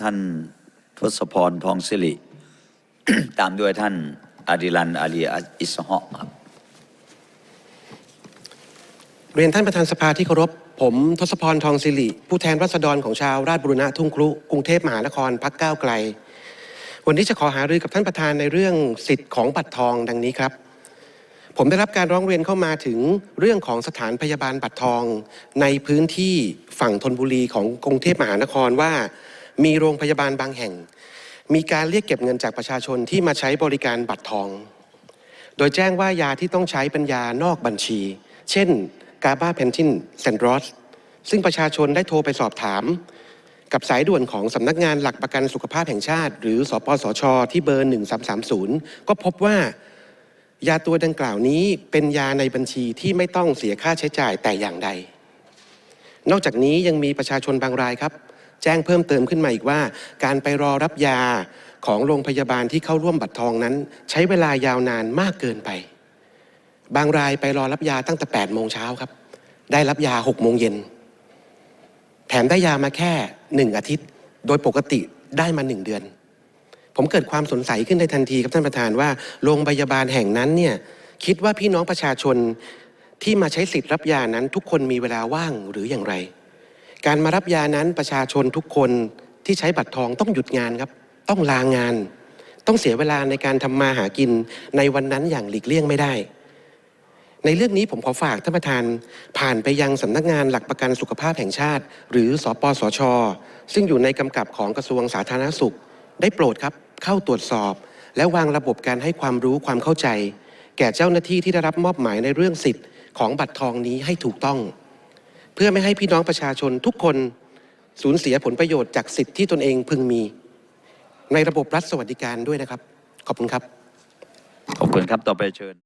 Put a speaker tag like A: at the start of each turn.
A: ท่านทศพรทองสิริ ตามด้วยท่านอาดิรันอาลีอิสฮะครับ
B: เรียนท่านประธานสภาที่เคารพผมทศพรทองสิริ ผู้แทนรัษฎรของชาวราชบุรณะทุ่งครุกรุงเทพมหานครพักก้าวไกล วันนี้จะขอหารือกับท่านประธานในเรื่องสิทธิ์ของบัตรทองดังนี้ครับ ผมได้รับการร้องเรียนเข้ามาถึงเรื่องของสถานพยาบาลบัตรทอง ในพื้นที่ฝั่งธนบุรีของกรุงเทพมหานครว่า มีโรงพยาบาลบางแห่ง มีการเรียกเก็บเงินจากประชาชนที่มาใช้บริการบัตรทอง โดยแจ้งว่ายาที่ต้องใช้เป็นยานอกบัญชี เช่นกาบาเพนทินเซนดรอสซึ่งประชาชนได้โทรไปสอบถาม กับสายด่วนของสำนักงานหลักประกันสุขภาพแห่งชาติ หรือสปสช ที่เบอร์ 1330 ก็พบว่ายาตัวดังกล่าวนี้เป็นยาในบัญชีที่ไม่ต้องเสียค่าใช้จ่ายแต่อย่างใด นอกจากนี้ยังมีประชาชนบางรายครับ แจ้งเพิ่มเติมขึ้นมาอีกว่า การไปรอรับยาของโรงพยาบาลที่เข้าร่วมบัตรทองนั้น ใช้เวลายาวนานมากเกินไป บางรายไปรอรับยาตั้งแต่8โมงเช้าครับ ได้รับยา6โมงเย็นแถมได้ยามาแค่ 1 อาทิตย์ โดยปกติได้มา 1 เดือน ผมเกิดความสงสัยขึ้นในทันทีครับท่านประธานว่าโรงพยาบาลแห่งนั้นเนี่ยคิดว่าพี่น้องประชาชนที่มาใช้สิทธิ์รับยานั้นทุกคนมีเวลาว่างหรืออย่างไร การมารับยานั้นประชาชนทุกคนที่ใช้บัตรทองต้องหยุดงานครับ ต้องลางาน ต้องเสียเวลาในการทำมาหากินในวันนั้นอย่างหลีกเลี่ยงไม่ได้ ในเรื่องนี้ผมขอฝากท่านประธาน ผ่านไปยังสำนักงานหลักประกันสุขภาพแห่งชาติ หรือสปสชซึ่งอยู่ในกำกับของกระทรวงสาธารณสุข ได้โปรดครับเข้าตรวจสอบ และวางระบบการให้ความรู้ความเข้าใจ แก่เจ้าหน้าที่ที่ได้รับมอบหมายในเรื่องสิทธิ์ของบัตรทองนี้ให้ถูกต้อง เพื่อไม่ให้พี่น้องประชาชนทุกคนสูญเสียผลประโยชน์จากสิทธิ์ที่ตนเองพึงมี ในระบบรัฐสวัสดิการด้วยนะครับ ขอบคุณครับ
A: ขอบคุณครับ ต่อไปเชิญ